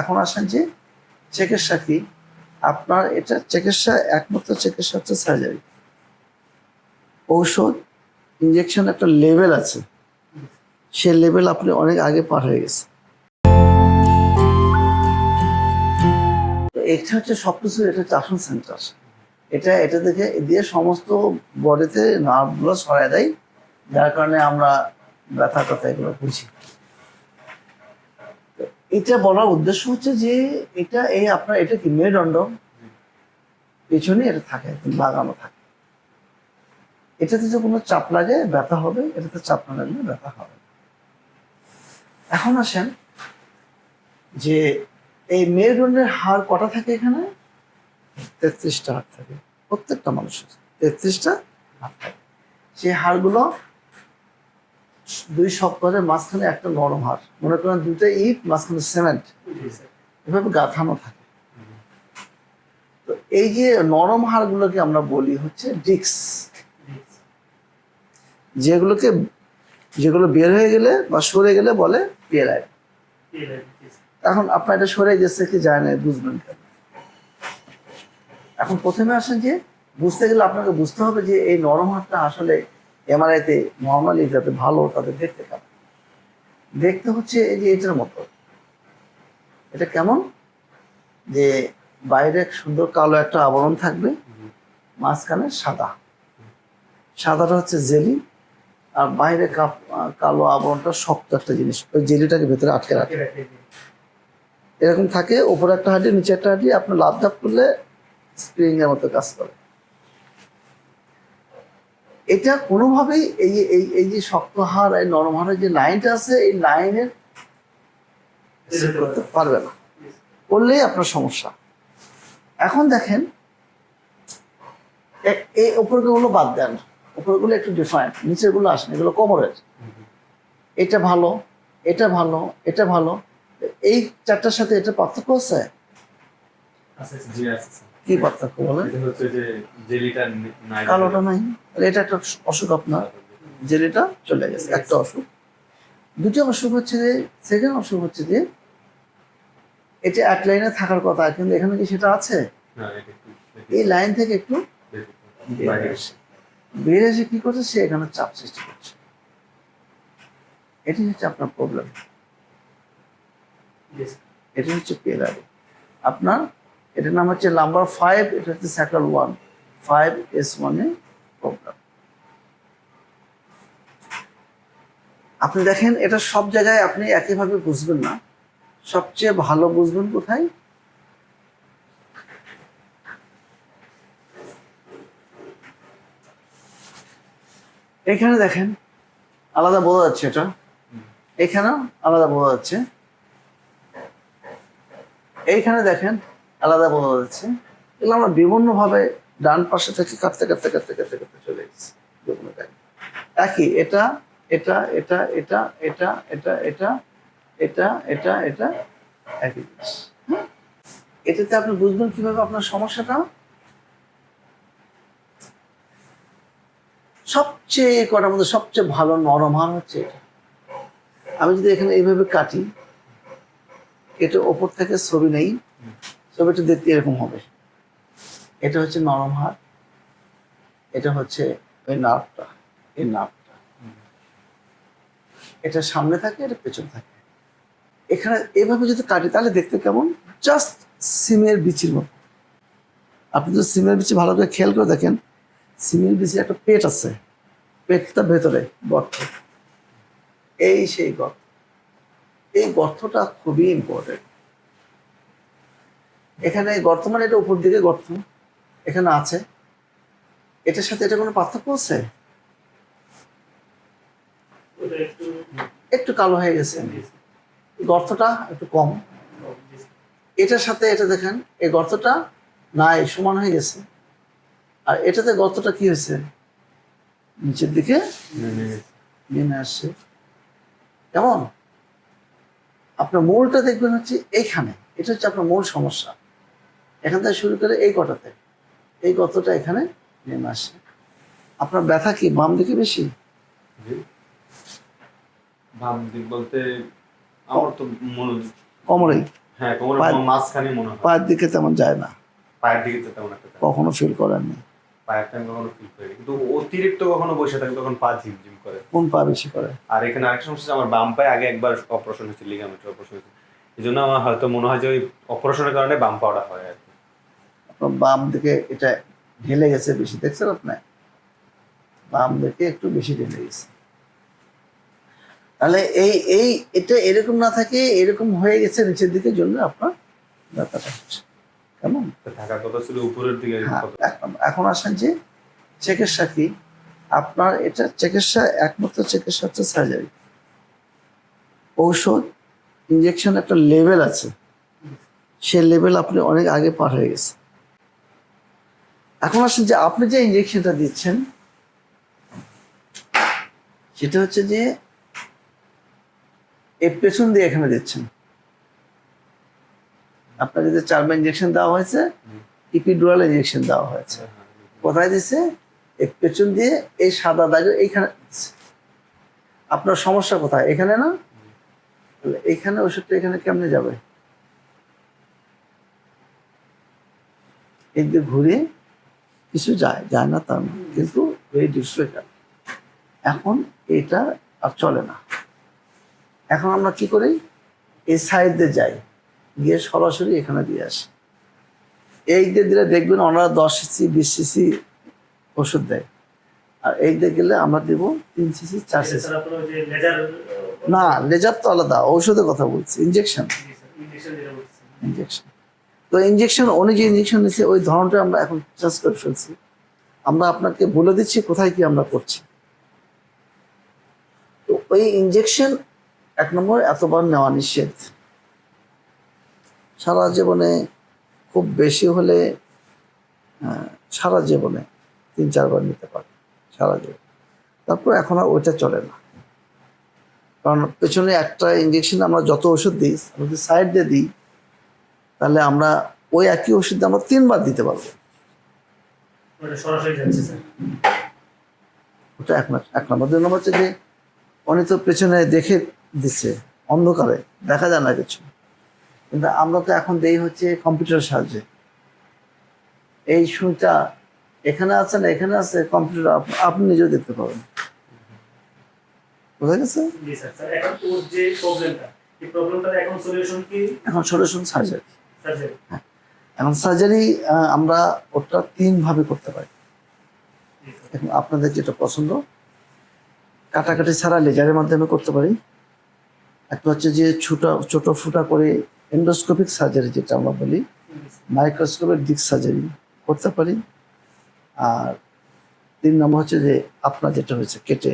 এখন আসেন যে চিকিৎসা কি? আপনার এটা চিকিৎসা একমাত্র চিকিৎসা হচ্ছে সার্জারি ঔষধ ইঞ্জেকশন একটা লেভেল আছে। সে লেভেল আপনি অনেক আগে পার হয়ে গেছে। এটা হচ্ছে সবকিছু এটা চাষন সেন্টার এটা এটা দেখে দিয়ে সমস্ত বডিতে নার্ভগুলো সরাই দেয়। যার কারণে আমরা ব্যথা টথা এগুলো বুঝি। এটা বলার উদ্দেশ্য হচ্ছে যে এটা এই আপনার, এটা কি মেরুদণ্ড? পেছনে এটা থাকে লাগানো থাকে। এটাতে যে কোনো চাপ লাগে, ব্যথা হবে, এটাতে চাপ না লাগলে ব্যথা হবে। এখন আসেন যে এই মেরুদণ্ডের হাড় কটা থাকে এখানে? তেত্রিশটা হাড় থাকে। প্রত্যেকটা মানুষের তেত্রিশটা হাড় থাকে। সেই হাড়গুলো দুই সপ্তাহের মাঝখানে একটা নরম হাড়। মনে করেন দুটো ইট, মাঝখানে সিমেন্ট। এভাবে গাঁথানো থাকে। তো এই যে নরম হাড়গুলোকে আমরা বলি হচ্ছে ডিক্স। যেগুলোকে, যেগুলো বের হয়ে গেলে বা সরে গেলে বলে পিএলআই। এখন আপনার এটা সরে গেছে কি যায় না, বুঝবেন কেন? এখন প্রথমে আসেন যে, বুঝতে গেলে আপনাকে বুঝতে হবে যে এই নরম হাতটা আসলে এমআরআইতে নর্মালি যাতে ভালো তাদের দেখতে পাবে দেখতে হচ্ছে এই যে এটার মতো। এটা কেমন? যে বাইরে সুন্দর কালো একটা আবরণ থাকবে, মাঝখানে সাদা। সাদাটা হচ্ছে জেলি, আর বাইরে কালো আবরণটা শক্ত একটা জিনিস। ওই জেলিটাকে ভেতরে আটকে রাখে। এরকম থাকে উপরে একটা হাঁটি, নিচে একটা হাঁটি আপনার লাভ করলে স্প্রিং এর মতো কাজ করে। এটা কোনোভাবেই এই এই এই যে শক্ত হার এই নরম হারের যে লাইনটা আছে এই লাইনের করতে পারবে না। করলেই আপনার সমস্যা। এখন দেখেন এই উপরগুলো বাদ দেন। উপরগুলো একটু ডিফারেন্ট নিচেরগুলো আসেন এগুলো কোমরের। এটা ভালো এটা ভালো এটা ভালো। এই চারটার সাথে এটা পার্থক্য আছে। কি পার্থক্য নাই। কালোটা নাই। এটা একটা অসুখ আপনার। জেলেটা চলে গেছে একটা অসুখ। দুটো অসুখ হচ্ছে যে সেকেন্ড অসুখ হচ্ছে যে এটা এক লাইনে থাকার কথা কিন্তু এখানে কি সেটা আছে? এই লাইন থেকে একটু বাইরে। এসে। এসে কি করছে? সে এখানে চাপ সৃষ্টি করছে। এটি হচ্ছে আপনার প্রবলেম এটা হচ্ছে পেলারি আপনার এটার নাম হচ্ছে নাম্বার ফাইভ এটা হচ্ছে স্যাকাল ওয়ান ফাইভ এস ওয়ানে প্রবলেম আপনি দেখেন, এটা সব জায়গায় আপনি একইভাবে বুঝবেন না। সবচেয়ে ভালো বুঝবেন কোথায়? এখানে দেখেন, আলাদা বোঝা যাচ্ছে এটা। এখানেও আলাদা বোঝা যাচ্ছে। এইখানে দেখেন আলাদা বোঝা যাচ্ছে এগুলো আমরা বিভিন্ন ভাবে ডান পাশে থেকে কাটতে কাটতে কাটতে কাটতে কাটতে চলে এসেছি বিভিন্ন। একই এটা এটা এটা এটা এটা এটা এটা এটা এটা এটা একই জিনিস? এটাতে আপনি বুঝবেন কীভাবে আপনার সমস্যাটা সবচেয়ে কটার মধ্যে সবচেয়ে ভালো নরম হার হচ্ছে এটা আমি যদি এখানে এইভাবে কাটি এটা ওপর থেকে ছবি নেই ছবিটা দেখতে এরকম হবে। এটা হচ্ছে নরম হাত, এটা হচ্ছে ওই নার্ভটা এই নার্ভটা এটা সামনে থাকে, এটা পেছনে থাকে। এখানে এভাবে যদি কাটি, তাহলে দেখতে কেমন? জাস্ট সিমের বিচির মতো। আপনি যদি সিমের বিচি ভালো করে খেয়াল করে দেখেন, সিমের বিচি একটা পেট আছে। পেটটা ভেতরে, গর্ত। এই সেই গর্ত। এই গর্তটা খুবই ইম্পর্টেন্ট এখানে গর্ত মানে এটা উপর দিকে গর্ত এখানে আছে। এটার সাথে এটা কোনো পার্থক্য আছে? একটু কালো হয়ে গেছে। গর্তটা একটু কম। এটার সাথে এটা দেখেন, এই গর্তটা নাই, সমান হয়ে গেছে। আর এটাতে গর্তটা কি হয়েছে? নিচের দিকে নেমে। আসছে কেমন? আপনার মূলটা দেখবেন হচ্ছে এইখানে এটা হচ্ছে আপনার মূল সমস্যা। এখান থেকে শুরু করে এই কটাতে। এই গতটা এখানে নেমে আসে। আপনার ব্যথা কি? বাম দিকে বেশি? বাম দিক বলতে আমার তো মনে কোমরেই? হ্যাঁ পায়ের- মাঝখানে মনে হয়। পায়ের দিকে তেমন যায় না? পায়ের দিকে তো তেমন একটা। কখনো ফিল করেননি পায়েরটা আমি কখনো ফিল করিনি। কিন্তু অতিরিক্ত কখনো বসে থাকি তখন পা ঝিমঝিম করে। কোন পা বেশি করে? আর এখানে আরেকটা সমস্যা আমার বাম পায়ে আগে একবার অপারেশন হয়েছে লিগামেন্টের অপারেশন হয়েছে। এই জন্য আমার হয়তো মনে হয় যে ওই অপারেশনের কারণে বাম পাওয়াটা হয় আর বাম দিকে এটা ঢেলে গেছে বেশি দেখছেন আপনি? বাম দিকে একটু বেশি ঢেলে গেছে। তাহলে এই এই এটা এরকম না থাকে এরকম হয়ে গেছে নিচের দিকে জন্য আপনার ব্যথাটা হচ্ছে। কেমন? থাকার কথা ছিল উপরের দিকে হ্যাঁ, এখন- এখন আসেন যে চিকিৎসা কি? আপনার এটা চিকিৎসা একমাত্র চিকিৎসা হচ্ছে সার্জারি ঔষধ ইঞ্জেকশন একটা লেভেল আছে। সে লেভেল আপনি অনেক আগে পার হয়ে গেছে। এখন আসেন যে আপনি যে ইঞ্জেকশনটা দিচ্ছেন সেটা হচ্ছে যে এর পেছন দিয়ে এখানে দিচ্ছেন আপনাকে যে চারবার ইঞ্জেকশন দেওয়া হয়েছে হুম। ইপিডুরাল ইঞ্জেকশন দেওয়া হয়েছে হ্যাঁ, হ্যাঁ। কোথায় দিছে এই পেছন দিয়ে এই সাদা দাগে এইখানে। আপনার সমস্যা কোথায় এখানে না এইখানে ওষুধটা এখানে কেমনে যাবে এই দিয়ে ঘুরে কিছু যায় যায় না তার না কিন্তু এই ডিসপ্লেটা এখন এটা আর চলে না। এখন আমরা কি করি? এই সাইড দিয়ে যাই। গিয়ে সরাসরি এখানে দিয়ে আসি। এই দিয়ে দিলে দেখবেন ওনারা দশ সিসি বিশ সিসি ওষুধ দেয়। আর এই দিয়ে গেলে আমরা দেব তিন সিসি চার সিসি না লেজার তো আলাদা। ঔষধের কথা বলছি। ইঞ্জেকশন ইঞ্জেকশন তো ইঞ্জেকশন উনি যে ইঞ্জেকশন নিচ্ছে ওই ধরনটা আমরা এখন চেঞ্জ করে ফেলছি। আমরা আপনাকে বলে দিচ্ছি কোথায় কি আমরা করছি। তো ওই ইঞ্জেকশন এক নম্বর এতবার নেওয়া নিষেধ। সারা জীবনে খুব বেশি হলে আহ, সারা জীবনে তিন চারবার নিতে পারে সারা জীবন। তারপর এখন আর ওইটা চলে না। কারণ পেছনে একটা ইঞ্জেকশন আমরা যত ওষুধ দিই আমরা যদি সাইড দিয়ে দিই তাহলে আমরা ওই একই ওষুধ আমরা তিনবার দিতে পারব। ওটা এক এক নম্বর। দুই নম্বর হচ্ছে যে তো পেছনে দেখে দিচ্ছে অন্ধকারে দেখা যায় না কিছু। কিন্তু আমরা তো এখন দেই হচ্ছে কম্পিউটার সাহায্যে। এই সুইটা এখানে আছে না এখানে আছে? কম্পিউটার আপনি নিজেও দেখতে পাবেন। বোঝা গেছে? এখন সলিউশন সার্জারি সার্জারি এখন সার্জারি আমরা ওটা তিন ভাবে করতে পারি। এখন আপনাদের যেটা পছন্দ কাটাকাটি ছাড়া লেজারের মাধ্যমে করতে পারি। একটা হচ্ছে যে ছোট ছোট ফুটা করে এন্ডোস্কোপিক সার্জারি যেটা আমরা বলি। মাইক্রোস্কোপিক ডিক সার্জারি করতে পারি। আর তিন নম্বর হচ্ছে যে আপনার যেটা হয়েছে কেটে